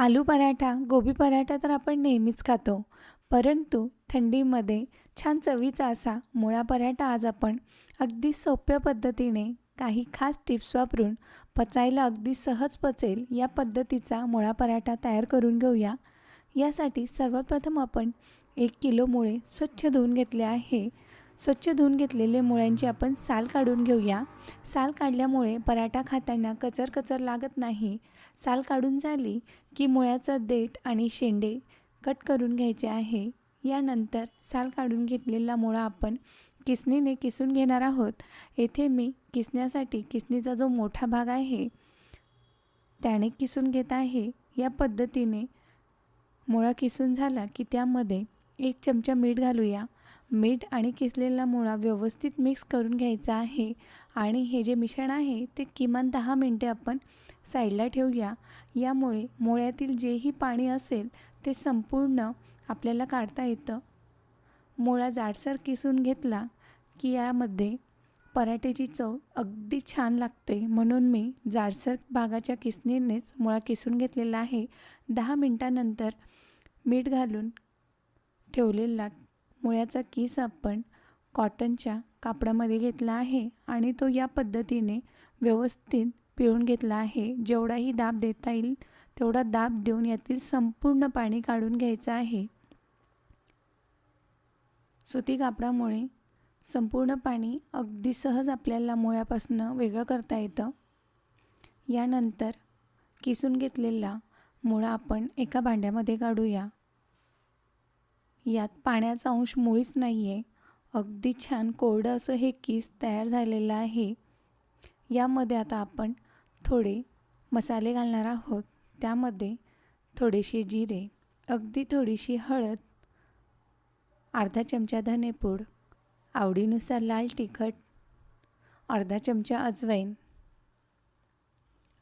आलू पराठा गोबी पराठा तर आपण नेहमीच खातो. परंतु थंडीमध्ये छान चवीचा असा मुळा पराठा आज आपण अगदी सोप्या पद्धतीने काही खास टिप्स वापरून पचायला अगदी सहज पचेल या पद्धतीचा मुळा पराठा तयार करून घेऊया. यासाठी सर्वात प्रथम आपण एक किलो मुळे स्वच्छ धुवून घेतले आहे. स्वच्छ धुवून घेतलेले मुळ्यांची आपण साल काढून घेऊया. साल काढल्यामुळे पराठा खाताना कचर कचर लागत नाही. साल काढून झाली की मुळ्याचं देठ आणि शेंडे कट करून घ्यायचे आहे. यानंतर साल काढून घेतलेला मुळा आपण किसणीने किसून घेणार आहोत. येथे मी किसण्यासाठी किसणीचा जो मोठा भाग आहे त्याने किसून घेत आहे. या पद्धतीने मुळा किसून झाला की त्यामध्ये एक चमचा मीठ घालूया. मीठ आणि किसलेला मुळा व्यवस्थित मिक्स करून घ्यायचा आहे. आणि हे जे मिश्रण आहे ते किमान दहा मिनटे आपण साईडला ठेवूया. यामुळे मुळ्यातील जेही पाणी असेल ते संपूर्ण आपल्याला काढता येतं. मुळा जाडसर किसून घेतला की यामध्ये पराठ्याची चव अगदी छान लागते. म्हणून मी जाडसर भागाच्या किसणीनेच मुळा किसून घेतलेला आहे. दहा मिनटानंतर मीठ घालून ठेवलेला मुळ्याचा किस आपण कॉटनच्या कापडामध्ये घेतला आहे आणि तो या पद्धतीने व्यवस्थित पिळून घेतला आहे. जेवढाही दाब देता येईल तेवढा दाब देऊन यातील संपूर्ण पाणी काढून घ्यायचं आहे. सुती कापडामुळे संपूर्ण पाणी अगदी सहज आपल्याला मुळ्यापासून वेगळं करता येतं. यानंतर किसून घेतलेला मुळा आपण एका भांड्यामध्ये काढूया. यात पाण्याचा अंश मुळीच नाही आहे अगदी छान कोरडं असं हे किस तयार झालेलं आहे. यामध्ये आता आपण थोडे मसाले घालणार आहोत. त्यामध्ये थोडेसे जिरे अगदी थोडीशी हळद अर्धा चमचा धनेपूड आवडीनुसार लाल तिखट अर्धा चमचा अजवाईन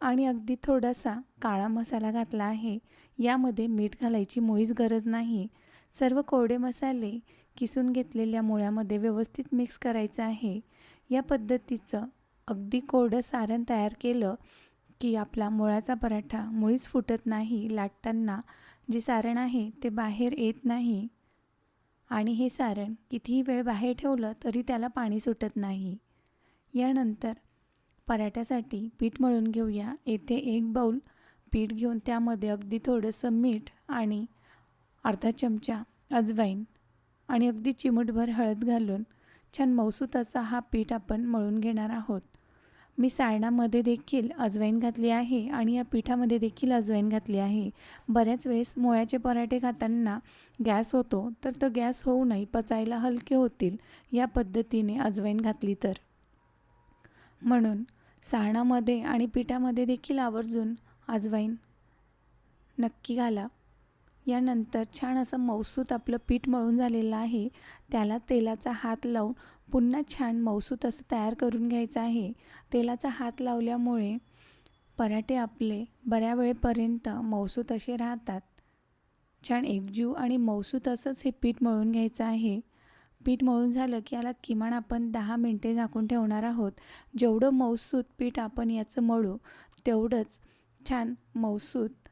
आणि अगदी थोडासा काळा मसाला घातला आहे. यामध्ये मीठ घालायची मुळीच गरज नाही. सर्व कोरडे मसाले किसून घेतलेल्या मुळ्यामध्ये व्यवस्थित मिक्स करायचं आहे. या पद्धतीचं अगदी कोरडं सारण तयार केलं की आपला मुळाचा पराठा मुळीच फुटत नाही लाटताना जे सारण आहे ते बाहेर येत नाही. आणि हे सारण कितीही वेळ बाहेर ठेवलं तरी त्याला पाणी सुटत नाही. यानंतर पराठ्यासाठी पीठ मळून घेऊया. येथे एक बाऊल पीठ घेऊन त्यामध्ये अगदी थोडंसं मीठ आणि अर्धा चमचा अजवाईन आणि अगदी चिमूटभर हळद घालून छान मौसूत असा हा पीठ आपण मळून घेणार आहोत. मी सारणामध्ये देखील अजवाईन घातली आहे आणि या पिठामध्ये देखील अजवाईन घातली आहे. बऱ्याच वेळेस मुळ्याचे पराठे खाताना गॅस होतो तर तो गॅस होऊ नये पचायला हलके होतील या पद्धतीने अजवाईन घातली तर. म्हणून सारणामध्ये आणि पिठामध्ये देखील आवर्जून अजवाईन नक्की घाला. यानंतर छान असं मौसूत आपलं पीठ मळून झालेलं आहे. त्याला तेलाचा हात लावून पुन्हा छान मौसूत असं तयार करून घ्यायचं आहे. तेलाचा हात लावल्यामुळे पराठे आपले बऱ्या वेळेपर्यंत मौसूत असे राहतात. छान एकजीव आणि मौसूत असंच हे पीठ मळून घ्यायचं आहे. पीठ मळून झालं की याला किमान आपण दहा मिनटे झाकून ठेवणार आहोत. जेवढं मौसूत पीठ आपण याचं मळू तेवढंच छान मौसूत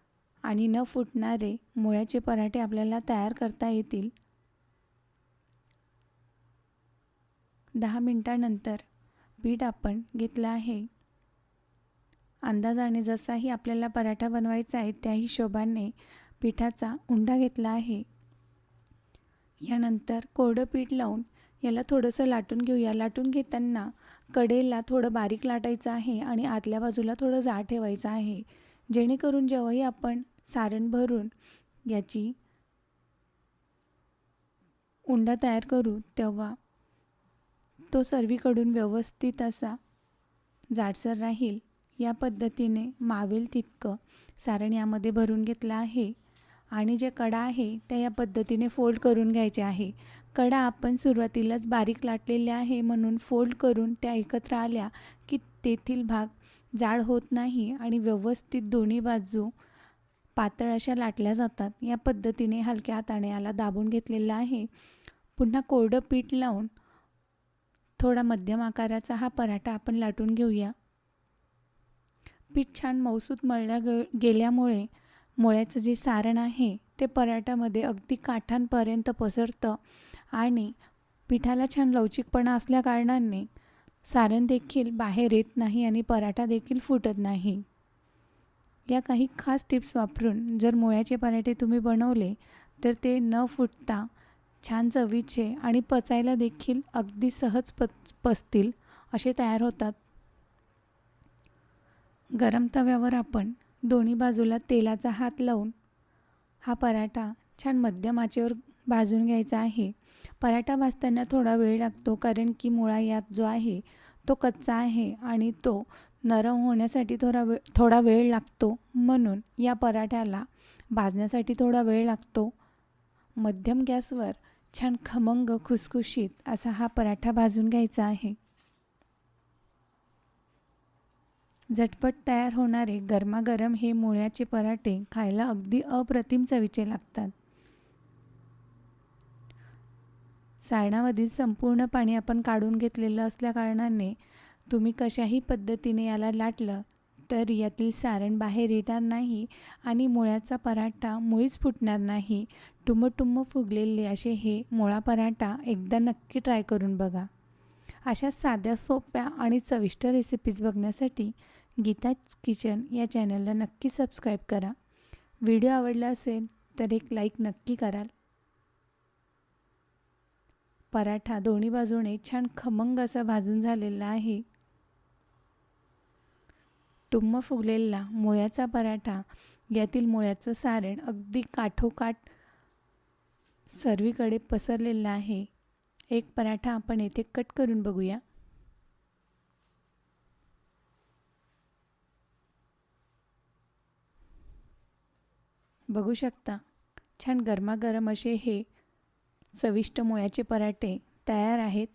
आणि न फुटणारे मुळ्याचे पराठे आपल्याला तयार करता येतील. दहा मिनटानंतर पीठ आपण घेतलं आहे. अंदाजाने जसाही आपल्याला पराठा बनवायचा आहे त्या हिशोबाने पिठाचा उंडा घेतला आहे. यानंतर कोरडं पीठ लावून याला थोडंसं लाटून घेऊया. लाटून घेताना कडेला थोडं बारीक लाटायचं आहे आणि आतल्या बाजूला थोडं जाड ठेवायचं आहे. जेणेकरून जेव्हाही आपण सारण भरून याची उंडा तयार करू तेव्हा तो सर्वीकडून व्यवस्थित असा जाडसर राहील. या पद्धतीने मावेल तितकं सारण यामध्ये भरून घेतलं आहे आणि जे कडा आहे त्या या पद्धतीने फोल्ड करून घ्यायचे आहे. कडा आपण सुरुवातीलाच बारीक लाटलेल्या आहे म्हणून फोल्ड करून त्या एकत्र आल्या की तेथील भाग जाड होत नाही आणि व्यवस्थित दोन्ही बाजू पातळ अशा लाटल्या जातात. या पद्धतीने हलक्या हाताने याला दाबून घेतलेलं आहे. पुन्हा कोरडं पीठ लावून थोडा मध्यम आकाराचा हा पराठा आपण लाटून घेऊया. पीठ छान मौसूत मळल्या ग गेल्यामुळे मुळ्याचं जे सारण आहे ते पराठ्यामध्ये अगदी काठांपर्यंत पसरतं आणि पिठाला छान लवचिकपणा असल्याकारणाने सारण देखील बाहेर येत नाही आणि पराठा देखील फुटत नाही. या काही खास टिप्स वापरून जर मुळ्याचे पराठे तुम्ही बनवले तर ते न फुटता छान चवीचे आणि पचायला देखील अगदी सहज पच पचतील असे तयार होतात. गरम तव्यावर आपण दोन्ही बाजूला तेलाचा हात लावून हा पराठा छान मध्यम आचेवर भाजून घ्यायचा आहे. पराठा भाजताना थोडा वेळ लागतो कारण की मुळा यात जो आहे तो कच्चा आहे आणि तो नरम होण्यासाठी थोडा वे थोडा वेळ लागतो. म्हणून या पराठ्याला भाजण्यासाठी थोडा वेळ लागतो. मध्यम गॅसवर छान खमंग खुसखुशीत असा हा पराठा भाजून घ्यायचा आहे. झटपट तयार होणारे गरमागरम हे मुळ्याचे पराठे खायला अगदी अप्रतिम चवीचे लागतात. सायणामधील संपूर्ण पाणी आपण काढून घेतलेलं असल्या कारणाने तुम्ही कशाही पद्धतीने याला लाटलं तर यातील सारण बाहेर येणार नाही आणि मुळ्याचा पराठा मुळीच फुटणार नाही. टुंबटुंब फुगलेले असे हे मुळा पराठा एकदा नक्की ट्राय करून बघा. अशा साध्या सोप्या आणि चविष्ट रेसिपीज बघण्यासाठी गीताज किचन या चॅनलला नक्की सबस्क्राईब करा. व्हिडिओ आवडला असेल तर एक लाईक नक्की कराल. पराठा दोन्ही बाजूने छान खमंग असा भाजून झालेला आहे. टुम्म फुगलेला मुळ्याचा पराठा यातील मुळ्याचं सारण अगदी काठोकाठ सर्वीकडे पसरलेलं आहे. एक पराठा आपण येथे कट करून बघूया. बघू शकता छान गरमागरम असे हे चविष्ट मुळ्याचे पराठे तयार आहेत.